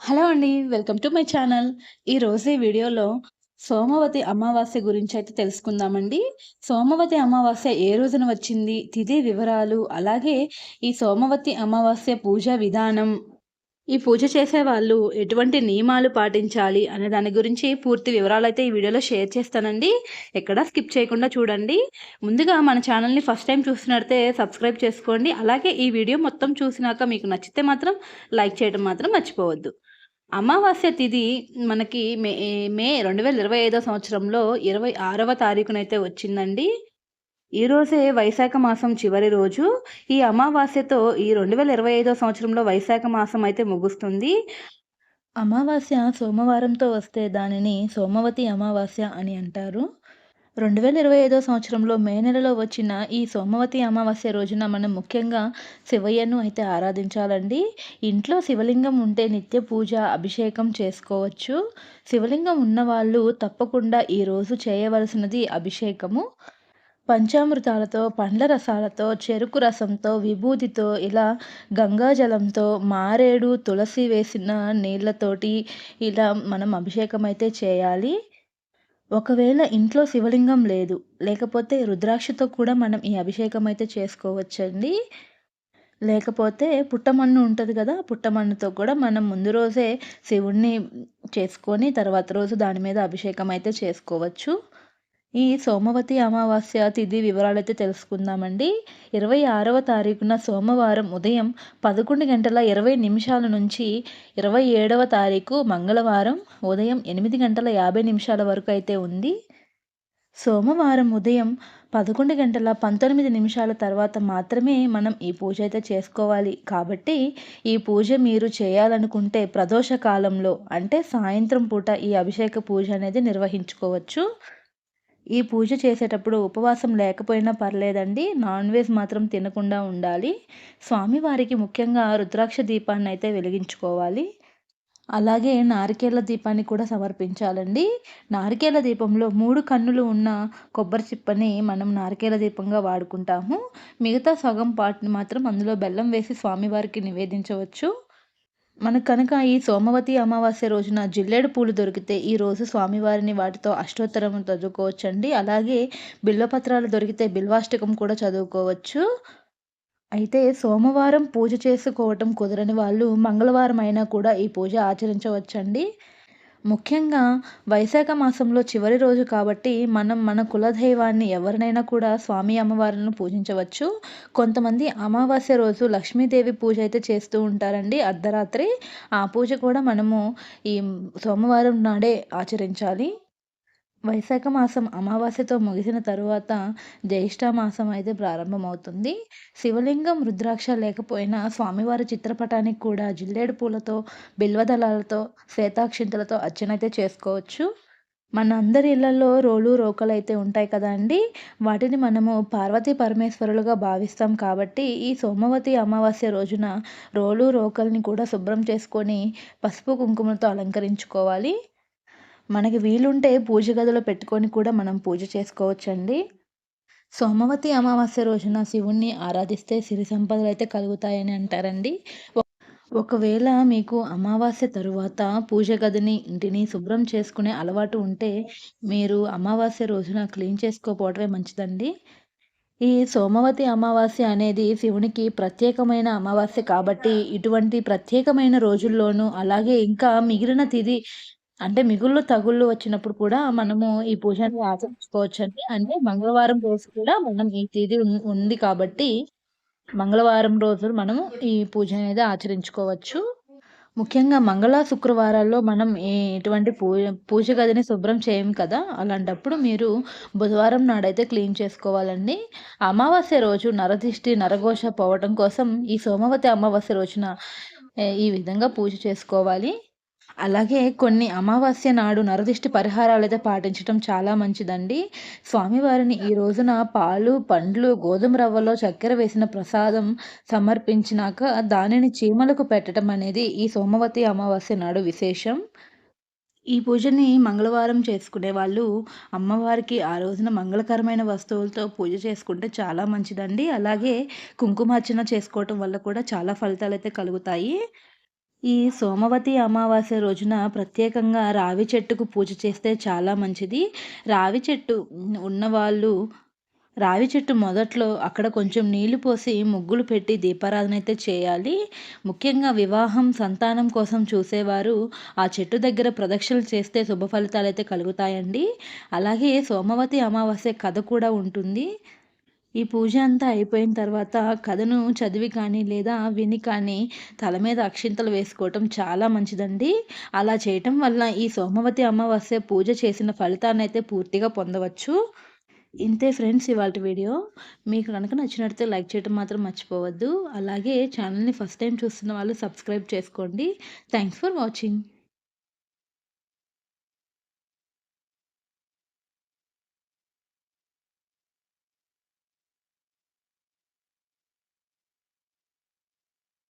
Hello అండి. Welcome to my channel. ఈరోజు ఈ వీడియోలో సోమవతి అమావాస్య గురించి అయితే తెలుసుకుందామండి. సోమవతి అమావాస్య ఏ రోజున వచ్చింది, తిథి వివరాలు, అలాగే ఈ సోమవతి అమావాస్య పూజా విధానం, ఈ పూజ చేసే వాళ్ళు ఎటువంటి నియమాలు పాటించాలి అనే దాని గురించి పూర్తి వివరాలు అయితే ఈ వీడియోలో షేర్ చేస్తానండి. ఎక్కడా స్కిప్ చేయకుండా చూడండి. ముందుగా మన ఛానల్‌ని ఫస్ట్ టైం చూస్తున్నట్లయితే సబ్స్క్రైబ్ చేసుకోండి. అలాగే ఈ వీడియో మొత్తం చూసినాక మీకు నచ్చితే మాత్రం లైక్ చేయడం మాత్రం మర్చిపోవద్దు. అమావాస్య తిథి మనకి మే మే 2025 సంవత్సరంలో 26వ తారీఖునైతే వచ్చిందండి. ఈరోజే వైశాఖ మాసం చివరి రోజు. ఈ అమావాస్యతో ఈ 2025 సంవత్సరంలో వైశాఖ మాసం అయితే ముగుస్తుంది. అమావాస్య సోమవారంతో వస్తే దానిని సోమవతి అమావాస్య అని అంటారు. 2025 సంవత్సరంలో మే నెలలో వచ్చిన ఈ సోమవతి అమావాస్య రోజున మనం ముఖ్యంగా శివయ్యను అయితే ఆరాధించాలండి. ఇంట్లో శివలింగం ఉంటే నిత్య పూజ, అభిషేకం చేసుకోవచ్చు. శివలింగం ఉన్నవాళ్ళు తప్పకుండా ఈరోజు చేయవలసినది అభిషేకము. పంచామృతాలతో, పండ్ల రసాలతో, చెరుకు రసంతో, విభూతితో ఇలా గంగాజలంతో, మారేడు, తులసి వేసిన నీళ్ళతోటి ఇలా మనం అభిషేకం అయితే చేయాలి. ఒకవేళ ఇంట్లో శివలింగం లేదు, లేకపోతే రుద్రాక్షతో కూడా మనం ఈ అభిషేకం అయితే చేసుకోవచ్చండి. లేకపోతే పుట్టమన్ను ఉంటుంది కదా పుట్టమన్నుతో కూడా మనం ముందు రోజే శివుణ్ణి చేసుకొని తర్వాత రోజు దాని మీద అభిషేకం అయితే చేసుకోవచ్చు. ఈ సోమవతి అమావాస్య తిథి వివరాలైతే తెలుసుకుందామండి. 26వ తారీఖున సోమవారం ఉదయం 11 గంటల 20 నిమిషాల నుంచి 27వ తారీఖు మంగళవారం ఉదయం ఎనిమిది గంటల 50 నిమిషాల వరకు అయితే ఉంది. సోమవారం ఉదయం 11 గంటల 19 నిమిషాల తర్వాత మాత్రమే మనం ఈ పూజ అయితే చేసుకోవాలి. కాబట్టి ఈ పూజ మీరు చేయాలనుకుంటే ప్రదోష కాలంలో అంటే సాయంత్రం పూట ఈ అభిషేక పూజ అనేది నిర్వహించుకోవచ్చు. ఈ పూజ చేసేటప్పుడు ఉపవాసం లేకపోయినా పర్లేదండి. నాన్ వెజ్ మాత్రం తినకుండా ఉండాలి. స్వామివారికి ముఖ్యంగా రుద్రాక్ష దీపాన్ని అయితే వెలిగించుకోవాలి. అలాగే నారికేళ్ళ దీపాన్ని కూడా సమర్పించాలండి. నారికేళ్ళ దీపంలో మూడు కన్నులు ఉన్న కొబ్బరి చిప్పని మనం నారికేళ్ళ దీపంగా వాడుకుంటాము. మిగతా సగం పాటుని మాత్రం అందులో బెల్లం వేసి స్వామివారికి నివేదించవచ్చు. మనకు కనుక ఈ సోమవతి అమావాస్య రోజున జిల్లేడు పూలు దొరికితే ఈరోజు స్వామివారిని వాటితో అష్టోత్తరం చదువుకోవచ్చండి. అలాగే బిల్వపత్రాలు దొరికితే బిల్వాష్టకం కూడా చదువుకోవచ్చు. అయితే సోమవారం పూజ చేసుకోవటం కుదరని వాళ్ళు మంగళవారం అయినా కూడా ఈ పూజ ఆచరించవచ్చండి. ముఖ్యంగా వైశాఖ మాసంలో చివరి రోజు కాబట్టి మనం మన కులదైవాన్ని ఎవరినైనా కూడా స్వామి అమ్మవారిని పూజించవచ్చు. కొంతమంది అమావాస్య రోజు లక్ష్మీదేవి పూజ అయితే చేస్తూ ఉంటారండి అర్ధరాత్రి. ఆ పూజ కూడా మనము ఈ సోమవారం నాడే ఆచరించాలి. వైశాఖ మాసం అమావాస్యతో ముగిసిన తరువాత జ్యేష్ఠ మాసం అయితే ప్రారంభమవుతుంది. శివలింగం, రుద్రాక్ష లేకపోయినా స్వామివారి చిత్రపటానికి కూడా జిల్లేడు పూలతో, బిల్వదళాలతో, శ్వేతాక్షింతలతో అర్చనైతే అయితే చేసుకోవచ్చు. మనందరి ఇళ్ళలో రోలు, రోకలైతే ఉంటాయి కదండీ! వాటిని మనము పార్వతీ పరమేశ్వరులుగా భావిస్తాం కాబట్టి ఈ సోమవతి అమావాస్య రోజున రోలు, రోకల్ని కూడా శుభ్రం చేసుకొని పసుపు, కుంకుమలతో అలంకరించుకోవాలి. మనకి వీలుంటే పూజ గదిలో పెట్టుకొని కూడా మనం పూజ చేసుకోవచ్చండి. సోమవతి అమావాస్య రోజున శివుణ్ణి ఆరాధిస్తే సిరి సంపదలైతే కలుగుతాయని అంటారండి. ఒకవేళ మీకు అమావాస్య తరువాత పూజ గదిని, ఇంటిని శుభ్రం చేసుకునే అలవాటు ఉంటే మీరు అమావాస్య రోజున క్లీన్ చేసుకోపోవడమే మంచిదండి. ఈ సోమవతి అమావాస్య అనేది శివునికి ప్రత్యేకమైన అమావాస్య కాబట్టి ఇటువంటి ప్రత్యేకమైన రోజుల్లోనూ అలాగే ఇంకా మిగిలిన తిది అంటే మిగుళ్ళు, తగుళ్ళు వచ్చినప్పుడు కూడా మనము ఈ పూజని ఆచరించుకోవచ్చండి. అంటే మంగళవారం రోజు కూడా మనం ఈ తిథి ఉం ఉంది కాబట్టి మంగళవారం రోజు మనము ఈ పూజ అనేది ఆచరించుకోవచ్చు. ముఖ్యంగా మంగళ, శుక్రవారాల్లో మనం ఏ ఎటువంటి పూ పూజ గదిని శుభ్రం చేయం కదా! అలాంటప్పుడు మీరు బుధవారం నాడైతే క్లీన్ చేసుకోవాలండి. అమావాస్య రోజు నరదిష్టి, నరఘోష పోవటం కోసం ఈ సోమవతి అమావాస్య రోజున ఎ ఈ విధంగా పూజ చేసుకోవాలి. అలాగే కొన్ని అమావాస్య నాడు నరదిష్టి పరిహారాలైతే పాటించటం చాలా మంచిదండి. స్వామివారిని ఈ రోజున పాలు, పండ్లు, గోధుమ రవ్వలో చక్కెర వేసిన ప్రసాదం సమర్పించినాక దానిని చీమలకు పెట్టటం అనేది ఈ సోమవతి అమావాస్య నాడు విశేషం. ఈ పూజని మంగళవారం చేసుకునే వాళ్ళు అమ్మవారికి ఆ రోజున మంగళకరమైన వస్తువులతో పూజ చేసుకుంటే చాలా మంచిదండి. అలాగే కుంకుమార్చన చేసుకోవటం వల్ల కూడా చాలా ఫలితాలు అయితే కలుగుతాయి. ఈ సోమవతి అమావాస్య రోజున ప్రత్యేకంగా రావి చెట్టుకు పూజ చేస్తే చాలా మంచిది. రావి చెట్టు ఉన్నవాళ్ళు రావి చెట్టు మొదట్లో అక్కడ కొంచెం నీళ్ళు పోసి ముగ్గులు పెట్టి దీపారాధన అయితే చేయాలి. ముఖ్యంగా వివాహం సంతానం కోసం చూసేవారు ఆ చెట్టు దగ్గర ప్రదక్షిణలు చేస్తే శుభ ఫలితాలు అయితే కలుగుతాయండి. అలాగే సోమవతి అమావాస్య కథ కూడా ఉంటుంది. ఈ పూజ అంతా అయిపోయిన తర్వాత కథను చదివి కానీ లేదా విని కానీ తల మీద అక్షింతలు వేసుకోవటం చాలా మంచిదండి. అలా చేయటం వల్ల ఈ సోమవతి అమావాస్య పూజ చేసిన ఫలితాన్ని అయితే పూర్తిగా పొందవచ్చు. ఇంతే ఫ్రెండ్స్ ఇవాళ వీడియో. మీకు కనుక నచ్చినట్లయితే లైక్ చేయడం మాత్రం మర్చిపోవద్దు. అలాగే ఛానల్ని ఫస్ట్ టైం చూస్తున్న వాళ్ళు సబ్స్క్రైబ్ చేసుకోండి. Thanks for watching.